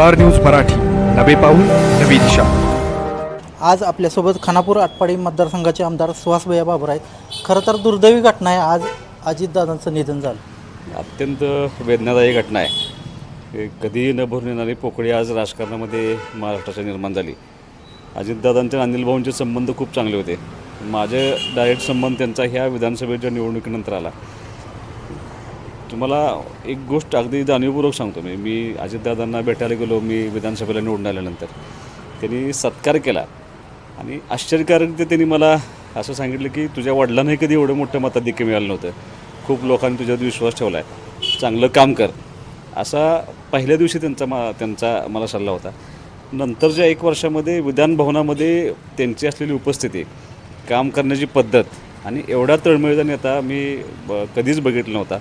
Star news Marathi. नवे पाऊल नवी दिशा. आज आपल्यासोबत खानापूर आटपाडी मतदारसंघाचे आमदार सुहासभैया बाबर आहेत. खरं तर दुर्दैवी घटना आहे. आज अजितदादांचं निधन झालं. अत्यंत वेदनादायी घटना आहे. हे कधीही न भरून येणारी पोकळी आज राजकारणामध्ये महाराष्ट्राच्या निर्माण झाली. अजितदादांचे आणि अनिल भाऊंचे संबंध खूप चांगले होते. माझे डायरेक्ट संबंध त्यांचा ह्या विधानसभेच्या निवडणुकीनंतर आला. तुम्हाला एक गोष्ट अगदी जाणीवपूर्वक सांगतो मी. मी अजितदादांना भेटायला गेलो मी विधानसभेला निवडून आल्यानंतर. त्यांनी सत्कार केला आणि आश्चर्यकारक ते त्यांनी मला असं सांगितलं की तुझ्या वडिलांनाही कधी एवढं मोठं मताधिक्य मिळालं नव्हतं. खूप लोकांनी तुझ्यावर विश्वास ठेवला आहे चांगलं काम कर. असा पहिल्या दिवशी त्यांचा मा त्यांचा मला सल्ला होता. नंतरच्या एक वर्षामध्ये विधान भवनामध्ये त्यांची असलेली उपस्थिती काम करण्याची पद्धत आणि एवढा तळमळीचा नेता मी ब- कधीच बघितला नव्हता.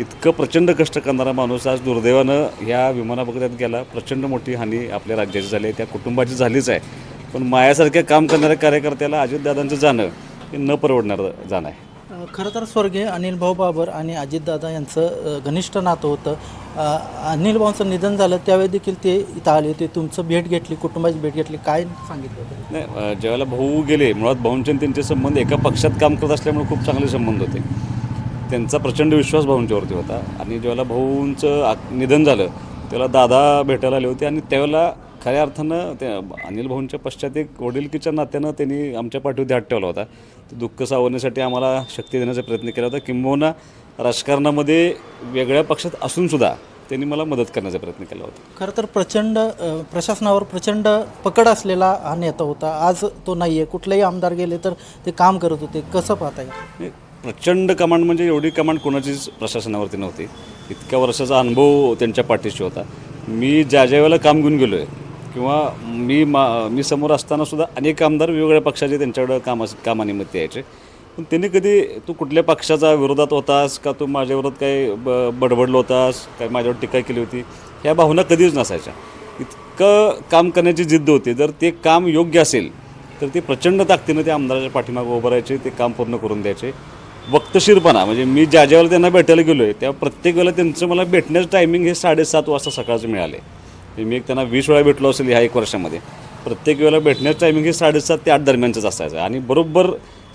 इतकं प्रचंड कष्ट करणारा माणूस आज दुर्दैवानं ह्या विमानापकडात गेला. प्रचंड मोठी हानी आपल्या राज्याची झाली आहे त्या कुटुंबाची झालीच आहे. पण मायासारख्या काम करणाऱ्या कार्यकर्त्याला अजितदादांचं जाणं हे न परवडणारं जाणं आहे. खरं तर स्वर्गीय अनिल भाऊ बाबर आणि अजितदादा यांचं घनिष्ठ नातं होतं. अनिल भाऊंचं निधन झालं त्यावेळी देखील ते इथं आले होते. तुमचं भेट घेतली कुटुंबाची भेट घेतली काय सांगितलं होतं? नाही ज्यावेळेला भाऊ गेले मुळात भाऊंचे त्यांचे संबंध एका पक्षात काम करत असल्यामुळे खूप चांगले संबंध होते. त्यांचा प्रचंड विश्वास भाऊंच्यावरती होता. आणि ज्यावेळेला भाऊंचं निधन झालं त्यावेळेला दादा भेटायला आले होते आणि त्यावेळेला खऱ्या अर्थानं त्या अनिल भाऊंच्या पश्चात एक वडिलकीच्या नात्यानं त्यांनी आमच्या पाठीवरती हात ठेवला होता. ते दुःख सावरण्यासाठी आम्हाला शक्ती देण्याचा प्रयत्न केला होता. किंबहुना राजकारणामध्ये वेगळ्या पक्षात असूनसुद्धा त्यांनी मला मदत करण्याचा प्रयत्न केला होता. खरं तर प्रचंड प्रशासनावर प्रचंड पकड असलेला हा नेता होता. आज तो नाही आहे कुठलेही आमदार गेले तर ते काम करत होते. कसं पाहता येईल प्रचंड कमांड म्हणजे एवढी कमांड कोणाचीच प्रशासनावरती नव्हती. इतक्या वर्षाचा अनुभव त्यांच्या पाठीशी होता. मी ज्या ज्या वेळेला काम घेऊन गेलो आहे किंवा मी मा मी समोर असताना सुद्धा अनेक आमदार वेगवेगळ्या पक्षाचे त्यांच्याकडं कामा कामानिमित्त यायचे. पण त्यांनी कधी तू कुठल्या पक्षाचा विरोधात होतास का तू माझ्याविरोधात काही ब बडबडलो होतास? काय माझ्यावर टीका केली होती? ह्या भावना कधीच नसायच्या. इतकं काम करण्याची जिद्द होती. जर ते काम योग्य असेल तर ते प्रचंड ताकदीनं त्या आमदाराच्या पाठीमागे उभं राहायचे ते काम पूर्ण करून द्यायचे. वक्तशीरपणा. म्हणजे मी ज्या ज्या वेळेला त्यांना भेटायला गेलो आहे त्या प्रत्येक वेळेला त्यांचं मला भेटण्याचं टायमिंग हे साडेसात वाजता सकाळचं मिळाले. म्हणजे मी एक त्यांना वीस वेळा भेटलो असेल ह्या एक वर्षामध्ये. प्रत्येक वेळेला भेटण्याचं टायमिंग हे साडेसात ते आठ दरम्यानचंच असायचं. आणि बरोबर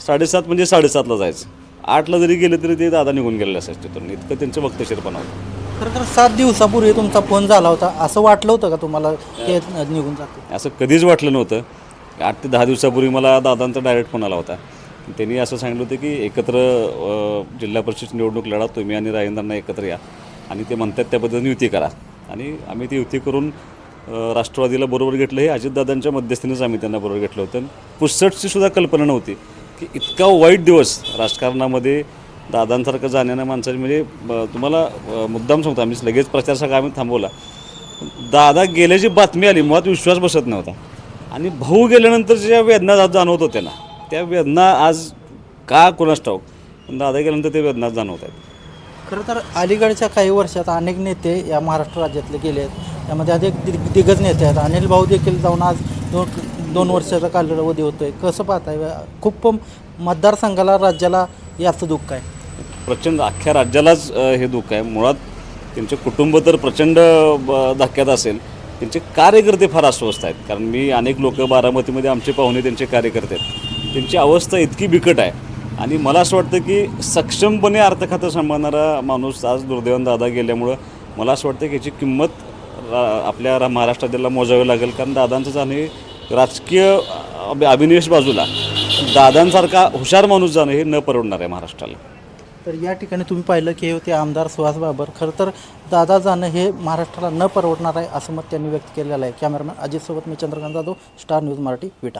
साडेसात म्हणजे साडेसातला जायचं. आठला जरी गेले तरी ते दादा निघून गेलेले असायचे. तिथून इतकं त्यांचं वक्तशीरपणा होतं. खरं तर सात दिवसापूर्वी तुमचा फोन झाला होता. असं वाटलं होतं का तुम्हाला ते निघून जाते असं कधीच वाटलं नव्हतं. आठ ते दहा दिवसापूर्वी मला दादांचा डायरेक्ट फोन आला होता. त्यांनी असं सांगितलं होतं की एकत्र जिल्हा परिषद निवडणूक लढा तुम्ही आणि राजेंद्रांना एकत्र या. आणि ते म्हणतात त्या पद्धतीने युती करा. आणि आम्ही ती युती करून राष्ट्रवादीला बरोबर घेतलं हे अजितदादांच्या मध्यस्थीनेच आम्ही त्यांना बरोबर घेतलं होतं. आणि पुसटची सुद्धा कल्पना नव्हती की इतका वाईट दिवस राजकारणामध्ये दादांसारखं जाण्यानं माणसाची म्हणजे तुम्हाला मुद्दाम सांगतो आम्ही लगेच प्रचार सगळा आम्ही थांबवला. दादा गेल्याची बातमी आली मुळात विश्वास बसत नव्हता. आणि भाऊ गेल्यानंतर ज्या वेदना जाणवत होत्या ना त्या वेदना आज का कोणास ठाऊक? पण दादा गेल्यानंतर ते वेदना जाणवत आहेत. खरं तर अलीकडच्या काही वर्षात अनेक नेते या महाराष्ट्र राज्यातले गेले आहेत. त्यामध्ये अनेक दिग दिग्गज नेते आहेत. अनिल भाऊ देखील जाऊन आज दोन दोन वर्षाचा कालावधी होतोय. कसं पाहताय? खूप मतदारसंघाला राज्याला याचं दुःख आहे. प्रचंड अख्ख्या राज्यालाच अ, हे दुःख आहे. मुळात त्यांचे कुटुंब तर प्रचंड ब- धक्क्यात असेल. त्यांचे कार्यकर्ते फार अस्वस्थ आहेत. कारण मी अनेक लोक बारामतीमध्ये आमचे पाहुणे त्यांचे कार्यकर्ते आहेत. त्यांची अवस्था इतकी बिकट आहे. आणि मला असं वाटतं की सक्षमपणे अर्थखातं सांभाळणारा माणूस आज दुर्दैवान दादा गेल्यामुळं मला असं वाटतं की याची किंमत रा- आपल्या रा- महाराष्ट्राला मोजावी लागेल. कारण दादांचं जाणं हे राजकीय अभिनिवेश बाजूला दादांसारखा हुशार माणूस जाणं हे न परवडणार आहे महाराष्ट्राला. तर या ठिकाणी तुम्ही पाहिलं की हे होते आमदार सुहास बाबर. खरं तर दादा जाणं हे महाराष्ट्राला न परवडणार आहे असं मत त्यांनी व्यक्त केलेलं आहे. कॅमेरामॅन अजितसोबत मी चंद्रकांत जाधव स्टार न्यूज मराठी विटा.